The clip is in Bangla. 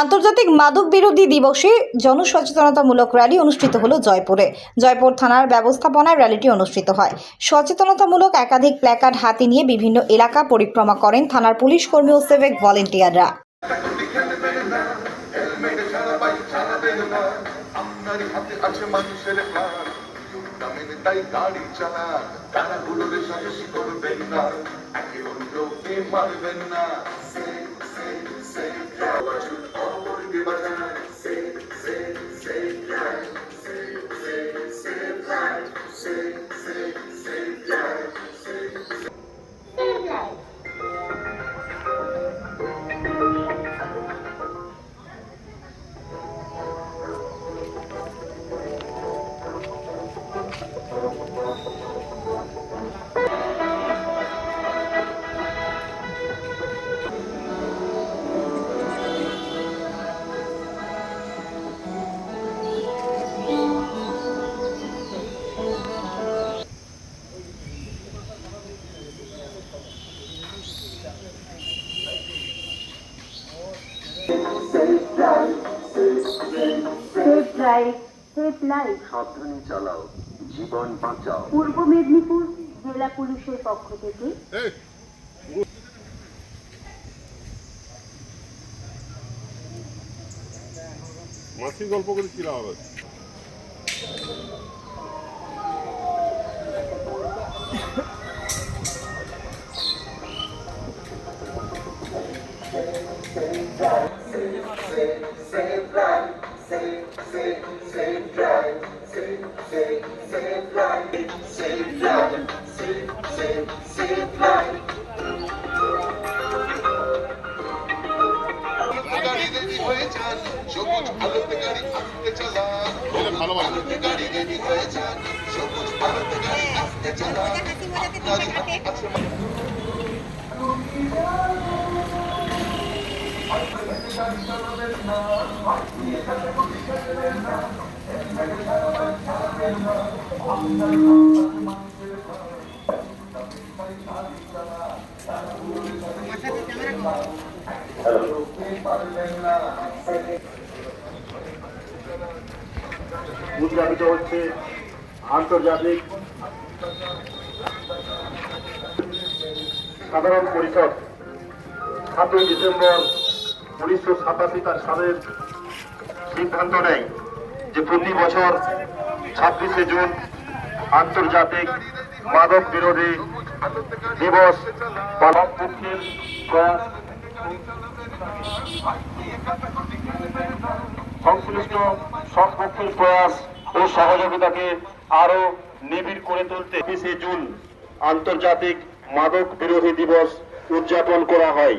আন্তর্জাতিক মাদক বিরোধী দিবসে জনসচেতনতামূলক র্যালি অনুষ্ঠিত হলো জয়পুরে। জয়পুর থানার ব্যবস্থাপনায় র্যালিটি অনুষ্ঠিত হয়। সচেতনতামূলক একাধিক প্ল্যাকার্ড হাতে নিয়ে বিভিন্ন এলাকা পরিক্রমা করেন থানার পুলিশ কর্মী ও সিভিক ভলেন্টিয়াররা। মারবেন না। Safe drive. সেফ লাইফ সাবধানে চালাও। জীবন বাঁচাও। পূর্ব মেদিনীপুর জেলা পুলিশের পক্ষ থেকে। মাসির গল্প করে কি লাভ হবে গাড়ি সবুজ আলোতে গাড়ি আস্তে চালান ভালো আলোতে গাড়ি রেডি হয়ে যান সবুজ আলোতে গাড়ি আস্তে চালান আপনার হাতে আছে উদযাপিত হচ্ছে আন্তর্জাতিক সাধারণ পরিষদ। সাতই ডিসেম্বর উনিশশো সাতাশি তার সালের সিদ্ধান্ত নেয় যে প্রতি বছর ছাব্বিশে জুন আন্তর্জাতিক মাদক বিরোধী দিবস পালন সংশ্লিষ্ট সব পক্ষের প্রয়াস ও সহযোগিতাকে আরও নিবিড় করে তুলতে বিশে জুন আন্তর্জাতিক মাদক বিরোধী দিবস উদযাপন করা হয়।